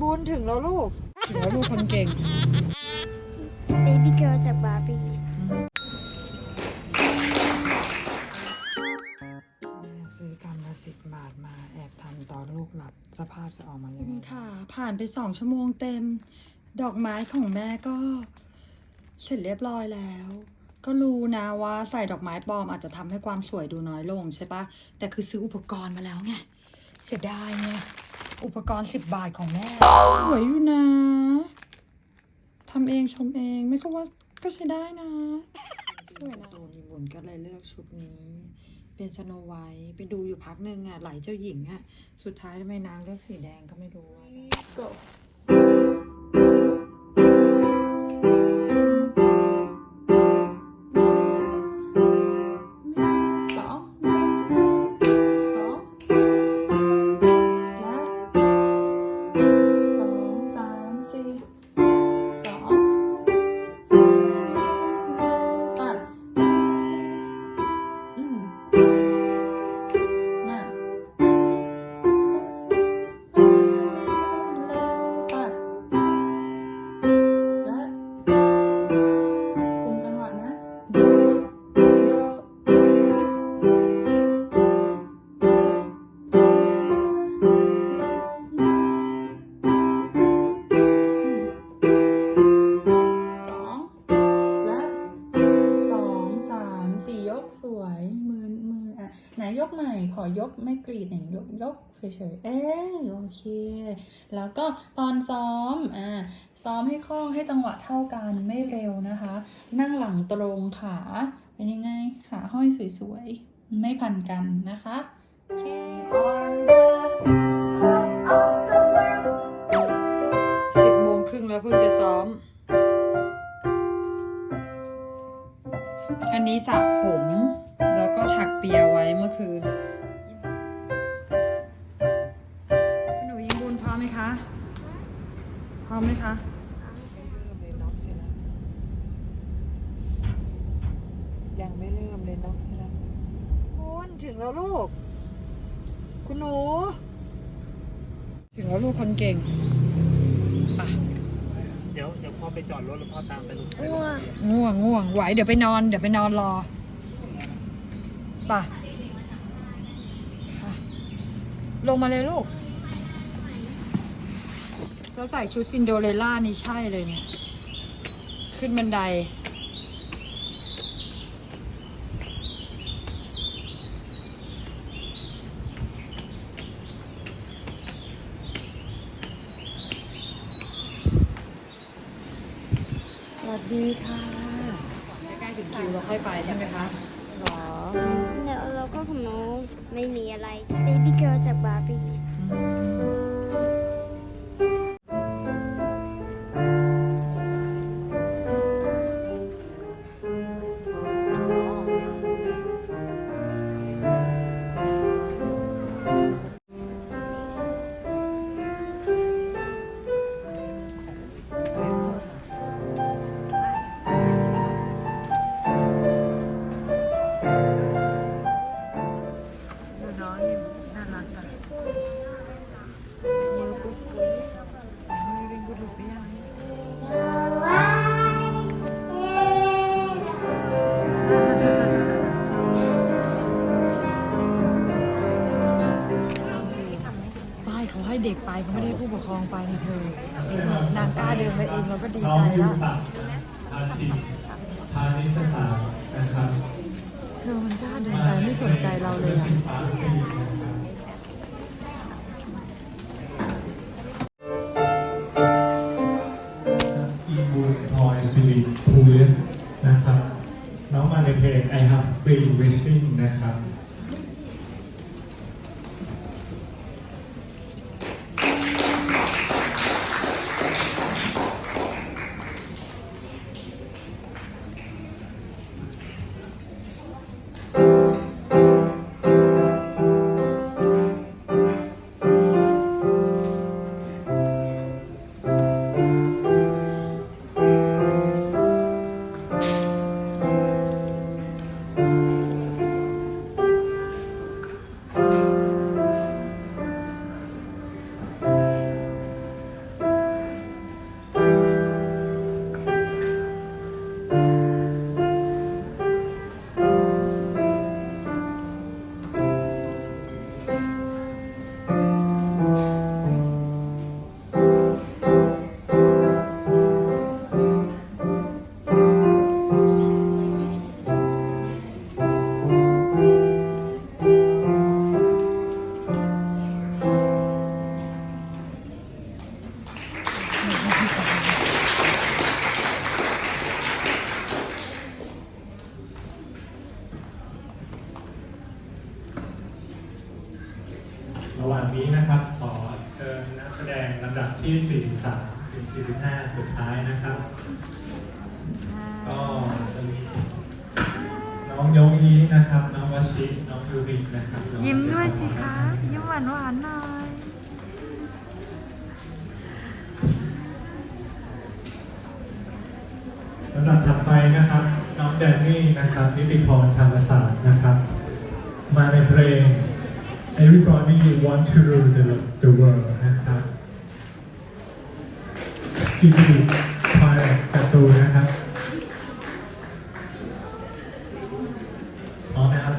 บุญถึงแล้วลูก ถึงแล้วลูกคนเก่ง Baby girl จากบาร์บี้ซื้อกำละสิบบาทมาแอบทำตอนลูกหลับสภาพจะออกมายังไงค่ะ ผ่านไปสองชั่วโมงเต็ม ดอกไม้ของแม่ก็ เสร็จเรียบร้อยแล้ว ก็รู้นะว่าใส่ดอกไม้ปลอมอาจจะทำให้ความสวยดูน้อยลงใช่ปะแต่คือซื้ออุปกรณ์มาแล้วไง เสียดายไง อุปกรณ์สิบบาทของแม่สวยอยู่นะทำเองชมเองไม่ก็ว่าก็ใช้ได้นะสวยนะตูนบุญก็เลยเลือกชุดนี้ เป็นสโนไวท์ไปดูอยู่พักหนึ่งอะไหลเจ้าหญิงอะ สุดท้ายทำไมนางเลือกสีแดงก็ไม่รู้อะ go ะยกใหม่ขอยกไม่กรีดอย่างนี้ยกยกเฉยๆเอ้โอเค แล้วก็ตอนซ้อมอ่าซ้อมให้คล่องให้จังหวะเท่ากันไม่เร็วนะคะ นั่งหลังตรงขาเป็นยังไงขาห้อยสวยๆ ไม่พันกันนะคะโอเค สิบโมงครึ่งแล้วเพิ่งจะซ้อม อันนี้สระผม แล้วก็ถักเปียไว้เมื่อคืนหนูยิงบุญพร้อมไหมคะ พร้อมไหมคะยังไม่เริ่มเลยน้องเสร็จแล้วคุณถึงแล้วลูก คุณหนู ถึงแล้วลูกคนเก่งไปเดี๋ยวเดี๋ยวพ่อไปจอดรถแล้วพ่อตามไปลูกอ้วกง่วงง่วงไหวเดี๋ยวไปนอน เดี๋ยวไปนอนรอไป่ะลงมาเลยลูกแล้วใส่ชุดซินโดเรลล่านี่ใช่เลยเนี่ย ขึ้นบันได สวัสดีค่ะ ใกล้ๆถึงคิวเราค่อยไปใช่ไหมคะหรอ ของน้องไม่มีอะไร Baby girl จากบาร์บี้ น้องยูแล้วตะพาทิพานิชศาสตร์นะครับเธอมันกล้าเดินไปไม่สนใจเราเลยอะปาร์ตี้นะครับอีบูนทอยซิลิพูลิสนะครับ ระหว่างนี้นะครับขอเชิญนักแสดงลำดับที่ 43 ถึง 45 สุดท้ายนะครับ ก็จะมีน้องยงยีนะครับ น้องวชิน้องยูรินะครับยิ้มด้วยสิคะ ยิ้มหวานหวานๆหน่อย ลำดับถัดไปนะครับ น้องแดนนี่นะครับนิติพรธรรมศาสตร์นะครับ มาในเพลง Everybody Want to Rule the, the World นะครับที่ผลิตพายการ์ตูนนะครับพร้อมนะครับ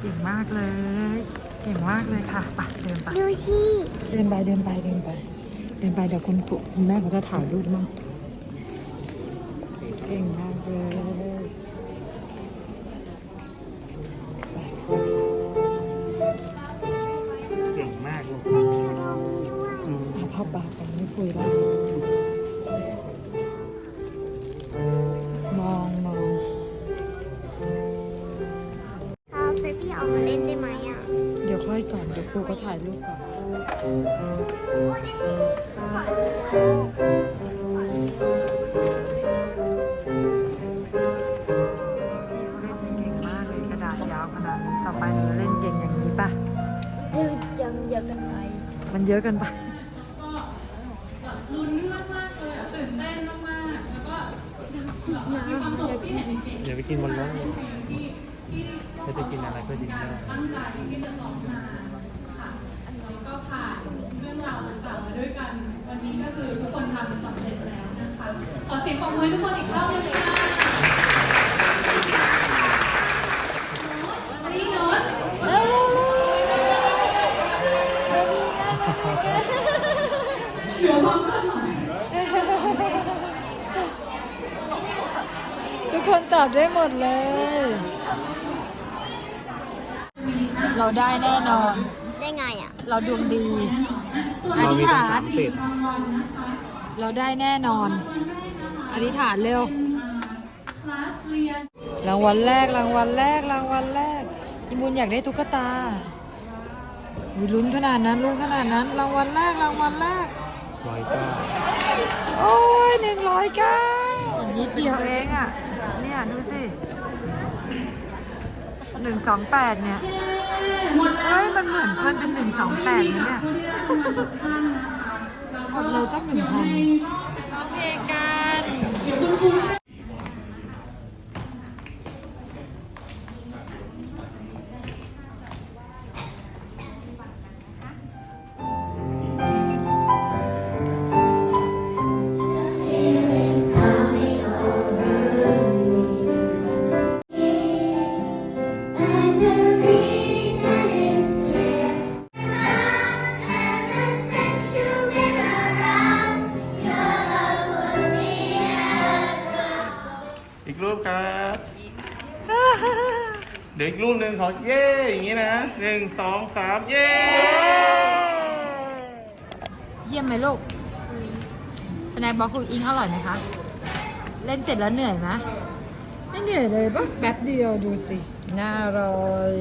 เก่งมากเลย เก่งมากเลยค่ะไปเดินไปดูสิเดินไปเดินไปเดินไปเดินไปเดี๋ยวคุณครูคุณแม่เขาจะถ่ายรูปมั่งเก่งมากเลย ปากกันไม่คุยแล้วมองมองเอาเฟพี่เอามาเล่นได้ไหมอะเดี๋ยวค่อยก่อน เดี๋ยวครูก็ถ่ายรูปก่อน เก่งมากเลยกระดาษยาวขนาดนี้ต่อไปหนูเล่นเก่งอย่างนี้ป่ะดูยังเยอะกันไป มันเยอะเกันไป ลุ้นมากๆเลยอะตื่นเต้นมากๆแล้วก็มีความสุขที่เห็นเด็กเดี๋ยวไปกินบนรถๆที่ที่จะไปกินอะไรก็กินได้ตั้งใจที่จะซ้อมมาค่ะแล้วก็ผ่านเรื่องราวต่างๆมาด้วยกัน วันนี้ก็คือทุกคนทำสำเร็จแล้วนะคะ ขอเสียงปรบมือให้ทุกคนอีกรอบ ตอบได้หมดเลย เราได้แน่นอน ได้ไงอะ เราดวงดีอธิษฐานเสร็จรางวัลนะคะเราได้แน่นอน อธิษฐานเร็ว รางวัลแรก รางวัลแรก รางวัลแรกอิมูลอยากได้ตุ๊กตาวิลุ้นขนาดนั้นลุ้นขนาดนั้น รางวัลแรก รางวัลแรกร้อยเก้าโอ้ยหนึ่งร้อยเก้านิดเดียวเองอะ เนี่ย ดูสิ หนึ่งสองแปดเนี่ยหมดแล้วเฮ้ยมันเหมือนเพื่อนเป็นหนึ่งสองแปดเนี่ยผู้ที่ได้รางวัลทุกท่านนะคะแล้วหมดเลยตั้งหนึ่งพันร้องเพลงกัน รูปครับเดี๋ยวอีกรูปหนึ่งขอเย้อย่างนี้นะหนึ่งสองสามเย้เยี่ยมไหมลูกสแน็คบ็อกคุณอิงอร่อยไหมคะ เล่นเสร็จแล้วเหนื่อยไหมไม่เหนื่อยเลยปะแป๊บเดียวดูสิ น่าอร่อย